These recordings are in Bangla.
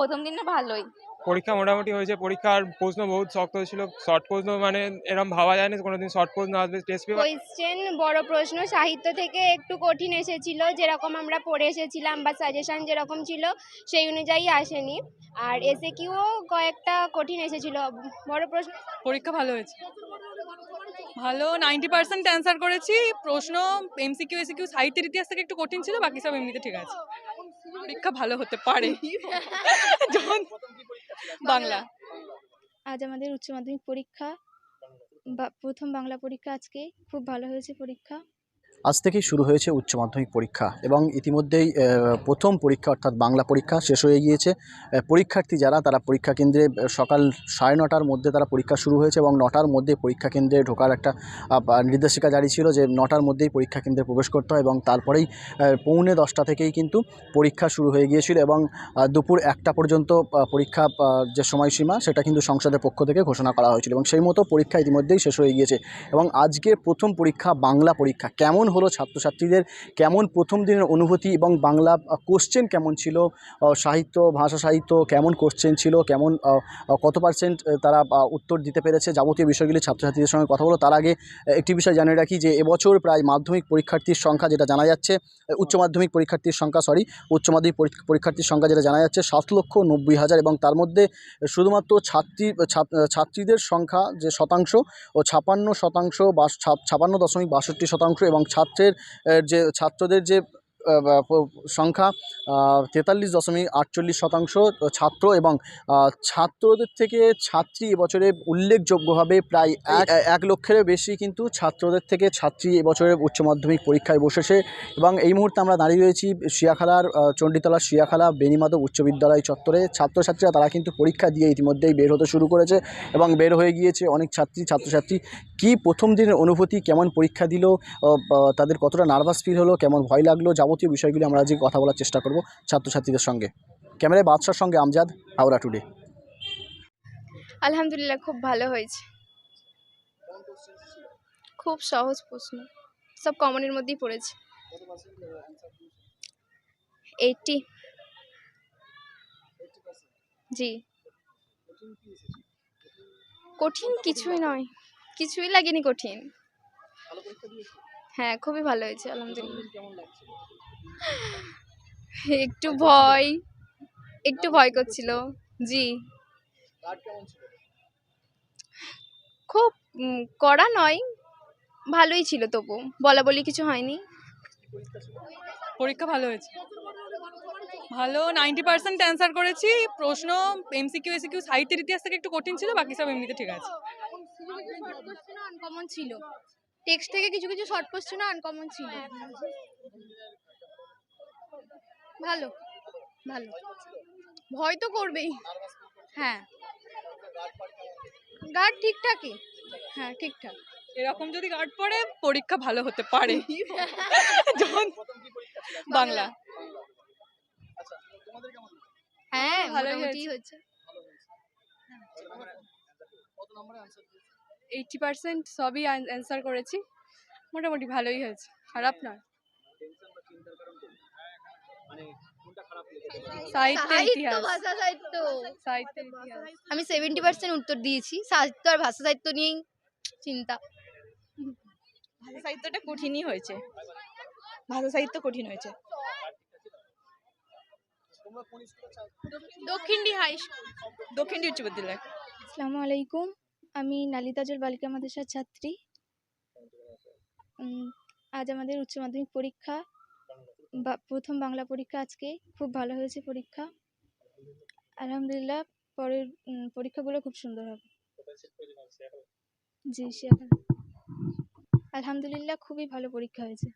প্রথম দিনে ভালোই। পরীক্ষা মোটামুটি হয়েছে পরীক্ষার প্রশ্ন বহুত শক্ত ছিল। শর্ট প্রশ্ন মানে এরকম ভাবা যায় না কোনোদিন শর্ট প্রশ্ন আসবে টেস্ট পেপার কোয়েশ্চেন বড় প্রশ্ন সাহিত্য থেকে একটু কঠিন এসেছিল যেরকম আমরা পড়ে এসেছিলাম বা সাজেশন যেরকম ছিল সেই অনুযায়ী আসেনি। আর এসে কিউও কয়েকটা কঠিন এসেছিল। বড় প্রশ্ন পরীক্ষা ভালো হয়েছে। ভালো নাইনটি পার্সেন্ট অ্যান্সার করেছি। প্রশ্ন এমসিকিউ এসিকিউ সাহিত্যের ইতিহাস থেকে একটু কঠিন ছিল বাকি সব এমনিতে ঠিক আছে। পরীক্ষা ভালো হতে পারে। যখন বাংলা। আজ আমাদের উচ্চ মাধ্যমিক পরীক্ষা বা প্রথম বাংলা পরীক্ষা আজকে খুব ভালো হয়েছে পরীক্ষা। আজ থেকেই শুরু হয়েছে উচ্চ মাধ্যমিক পরীক্ষা এবং ইতিমধ্যেই প্রথম পরীক্ষা অর্থাৎ বাংলা পরীক্ষা শেষ হয়ে গিয়েছে। পরীক্ষার্থী যারা, তারা পরীক্ষা কেন্দ্রে সকাল সাড়ে নটার মধ্যে তারা পরীক্ষা শুরু হয়েছে এবং নটার মধ্যে পরীক্ষা কেন্দ্রে ঢোকার একটা নির্দেশিকা জারি ছিল যে নটার মধ্যেই পরীক্ষা কেন্দ্রে প্রবেশ করতে হয় এবং তারপরেই পৌনে দশটা থেকেই কিন্তু পরীক্ষা শুরু হয়ে গিয়েছিল এবং দুপুর একটা পর্যন্ত পরীক্ষা যে সময়সীমা সেটা কিন্তু সংসদের পক্ষ থেকে ঘোষণা করা হয়েছিল এবং সেই মতো পরীক্ষা ইতিমধ্যেই শেষ হয়ে গিয়েছে। এবং আজকের প্রথম পরীক্ষা বাংলা পরীক্ষা, কেমন হলো ছাত্রছাত্রীদের কেমন প্রথম দিনের অনুভূতি এবং বাংলা কোশ্চেন কেমন ছিল? সাহিত্য, ভাষা সাহিত্য কেমন কোশ্চেন ছিল? কেমন কত পার্সেন্ট তারা উত্তর দিতে পেরেছে? যাবতীয় বিষয়গুলি ছাত্রছাত্রীদের সঙ্গে কথা বলো। তার আগে একটি বিষয় জানিয়ে রাখি যে এবছর প্রায় মাধ্যমিক পরীক্ষার্থীর সংখ্যা যেটা জানা যাচ্ছে উচ্চ মাধ্যমিক পরীক্ষার্থীর সংখ্যা সরি উচ্চ মাধ্যমিক পরীক্ষা- পরীক্ষার্থীর সংখ্যা যেটা জানা যাচ্ছে সাত লক্ষ নব্বই হাজার এবং তার মধ্যে শুধুমাত্র ছাত্রী ছাত্রীদের সংখ্যা যে শতাংশ ও ছাপান্ন শতাংশ বা ছাপান্ন দশমিক বাষট্টি শতাংশ এবং ছাত্রের যে ছাত্রদের যে সংখ্যা তেতাল্লিশ দশমিক আটচল্লিশ শতাংশ ছাত্র এবং ছাত্রদের থেকে ছাত্রী এবছরে উল্লেখযোগ্যভাবে প্রায় এক এক লক্ষেরও বেশি কিন্তু ছাত্রদের থেকে ছাত্রী এবছরে উচ্চ মাধ্যমিক পরীক্ষায় বসেছে এবং এই মুহূর্তে আমরা দাঁড়িয়ে রয়েছি শিয়াখালার চণ্ডীতলা শিয়াখালা বেনিমাধব উচ্চ বিদ্যালয় চত্বরে। ছাত্রছাত্রীরা তারা কিন্তু পরীক্ষা দিয়ে ইতিমধ্যেই বের হতে শুরু করেছে এবং বের হয়ে গিয়েছে অনেক ছাত্রী ছাত্রছাত্রী। কি প্রথম দিনের অনুভূতি কেমন পরীক্ষা দিল তাদের কতটা নার্ভাস ফিল হলো কেমন ভয় লাগল যাবতীয় বিষয়গুলি আমরা আজকে কথা বলার চেষ্টা করব ছাত্রছাত্রীদের সঙ্গে। ক্যামেরায় বাদশার সঙ্গে আমজাদ, হাওড়া টুডে আলহামদুলিল্লাহ, খুব ভালো হয়েছে। খুব সহজ প্রশ্ন। সব কমনের মধ্যেই পড়েছে। Eighty G. কঠিন কিছুই নয়। কিছুই লাগেনি কঠিন। হ্যাঁ খুবই ভালো হয়েছে আলহামদুলিল্লাহ। একটু ভয় একটু ভয় করছিল জি। খুব কড়া নয় ভালোই ছিল তবু বলা বলি কিছু হয়নি। পরীক্ষা ভালো হয়েছে। ভালো নাইনটি পার্সেন্ট অ্যান্সার করেছি প্রশ্ন এমসিকিউ এসিকিউ সাহিত্যের ইতিহাস থেকে একটু কঠিন ছিল বাকি সব এমনিতে ঠিক আছে। ছিল। টেক্সট থেকে কিছু কিছু শর্ট কোশ্চেন আনকমন ছিল। ভালো ভালো। ভয় তো করবেই। হ্যাঁ। গার্ড ঠিকঠাকই। হ্যাঁ ঠিকঠাক। এরকম যদি গার্ড পড়ে পরীক্ষা ভালো হতে পারে। যখন বাংলা। হ্যাঁ মোটামুটি হচ্ছে এইটটি পার্সেন্ট সবই অ্যান্সার করেছি। মোটামুটি ভালোই হয়েছে। খারাপ নয় ইতিহাস। ভাষা সাহিত্য। সাহিত্যের ইতিহাস। আমি সেভেন্টি পার্সেন্ট উত্তর দিয়েছি। সাহিত্য আর ভাষা সাহিত্য নিয়েই চিন্তা। ভাষা সাহিত্যটা কঠিনই হয়েছে। ভাষা সাহিত্য কঠিন হয়েছে। দক্ষিণডি হাই দক্ষিণ উচ্চ বিদ্যালয়। আসসালামু আলাইকুম। আমি নালিতাজল বালিকা মাদ্রাসার ছাত্রী। আজ আমাদের উচ্চ মাধ্যমিক পরীক্ষা বা প্রথম বাংলা পরীক্ষা আজকে। খুব ভালো হয়েছে পরীক্ষা। আলহামদুলিল্লাহ পরের পরীক্ষাগুলো খুব সুন্দর হবে। জি আলহামদুলিল্লাহ খুবই ভালো পরীক্ষা হয়েছে।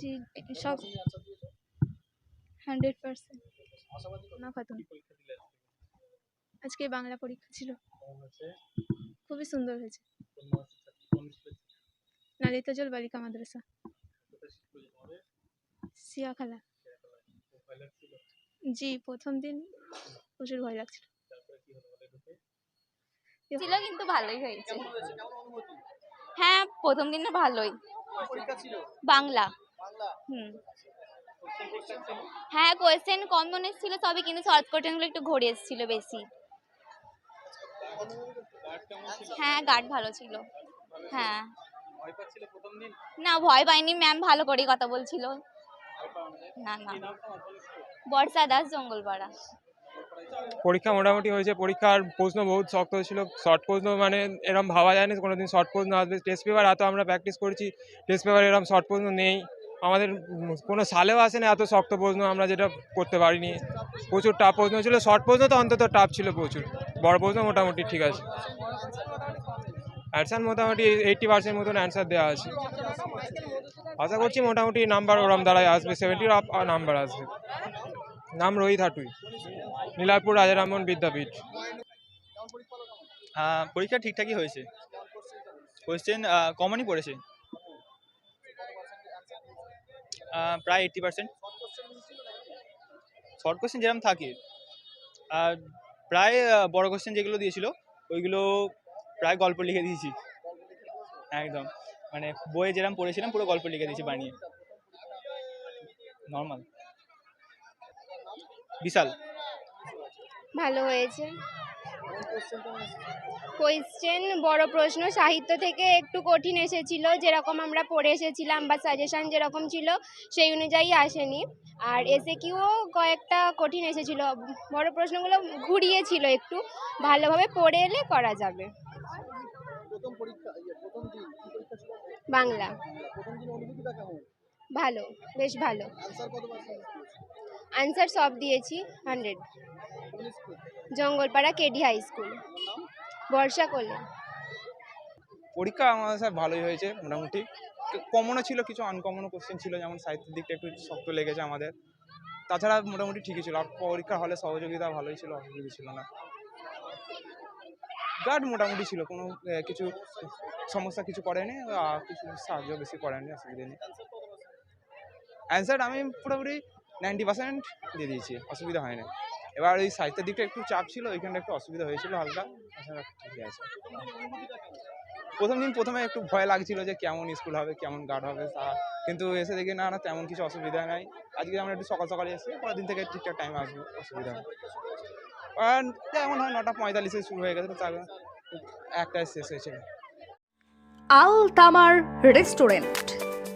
জি সব হান্ড্রেড পার্সেন্ট। না খাতুন। আজকে বাংলা পরীক্ষা ছিল। খুবই সুন্দর হয়েছে। নালিতাজল বালিকা মাদ্রাসা। সিয়াখালা। জি, প্রথম দিন প্রচুর ভয় লাগছিল। ছিল কিন্তু ভালোই হয়েছে। হ্যাঁ প্রথম দিনে ভালোই। বাংলা। হুম। হ্যাঁ কোয়েশ্চেন কম মনে এসেছিল সবই কিন্তু শর্ট কোয়েশ্চেনগুলো একটু ঘুরে এসেছিল বেশি। হ্যাঁ গার্ড ভালো ছিল। হ্যাঁ। না ভয় পাইনি ম্যাম ভালো করে কথা বলছিল। না না। বর্ষা দাস জঙ্গলপাড়া। পরীক্ষা মোটামুটি হয়েছে পরীক্ষার প্রশ্ন বহুত শক্ত ছিল। শর্ট প্রশ্ন মানে এরকম ভাবা যায় না কোনো দিন শর্ট প্রশ্ন আসবে। টেস্ট পেপার এত আমরা প্র্যাকটিস করেছি টেস্ট পেপার এরকম শর্ট প্রশ্ন নেই। আমাদের কোনো সালেও আসে না এত শক্ত প্রশ্ন আমরা যেটা করতে পারিনি। প্রচুর টাফ প্রশ্ন ছিল শর্ট প্রশ্ন তো অন্তত টাফ ছিল প্রচুর। বড় প্রশ্ন মোটামুটি ঠিক আছে। অ্যান্সার মোটামুটি এইটটি পার্সেন্ট মতন অ্যান্সার দেওয়া আছে। আশা করছি মোটামুটি নাম্বার ওরম দ্বারাই আসবে। সেভেন্টির আপ নাম্বার আসবে। নাম রোহিত হাটুই। নীলারপুর রাজারামন বিদ্যাপীঠ। পরীক্ষা ঠিকঠাকই হয়েছে। কোয়েশ্চেন কমনই পড়েছে। প্রায় এইট্টি পার্সেন্ট শর্ট কোয়েশ্চেন যেরকম থাকে। আর প্রায় বড় কোশ্চেন যেগুলো দিয়েছিল, ওইগুলো প্রায় গল্প লিখে দিয়েছি। একদম। মানে বইয়ে যেরকম পড়েছিলাম, পুরো গল্প লিখে দিয়েছি বানিয়ে। নর্মাল বিশাল। ভালো হয়েছে। কোয়েশ্চেন বড় প্রশ্ন। সাহিত্য থেকে একটু কঠিন এসেছিল যেরকম আমরা পড়ে এসেছিলাম বা সাজেশন যেরকম ছিল সেই অনুযায়ী আসেনি। আর এসে কিউও কয়েকটা কঠিন এসেছিল। বড় প্রশ্নগুলো ঘুরিয়েছিল একটু। ভালোভাবে পড়ে এলে করা যাবে। বাংলা। ভালো বেশ ভালো। আনসার সব দিয়েছি hundred Jangalpara K D high school. বর্ষা করলে। পরীক্ষা আমাদের স্যার ভালোই হয়েছে, মোটামুটি। কমনও ছিল, কিছু আনকমনও কোশ্চেন ছিল, যেমন সাহিত্যের দিকটা একটু শক্ত লেগেছে আমাদের। তাছাড়া মোটামুটি ঠিকই ছিল, আর পরীক্ষা হলে সহযোগিতা ভালোই ছিল, অসুবিধা ছিল না। গার্ড মোটামুটি ছিল, কোনো কিছু সমস্যা কিছু করেনি, আর কিছু সাহায্য বেশি করেনি, অসুবিধা নেই। অ্যান্সার আমি পুরোপুরি নাইনটি পার্সেন্ট দিয়ে দিয়েছি, অসুবিধা হয় না এবার ওই সাহিত্যের দিকটা একটু চাপ ছিল, ওইখানটা একটু অসুবিধা হয়েছিল হালকা ঠিকই আছে। প্রথম দিন প্রথমে একটু ভয় লাগছিল যে কেমন স্কুল হবে, কেমন গার্ড হবে, তা কিন্তু এসে দেখি না না, তেমন কিছু অসুবিধা নাই। আজকে আমরা একটু সকাল সকালে এসে পরের দিন থেকে ঠিকঠাক টাইম আসবে, অসুবিধা নেই। আর যেমন হয়, নটা পঁয়তাল্লিশে শুরু হয়ে গেছে তার একটায় শেষ হয়েছে আল তামার রেস্টুরেন্ট।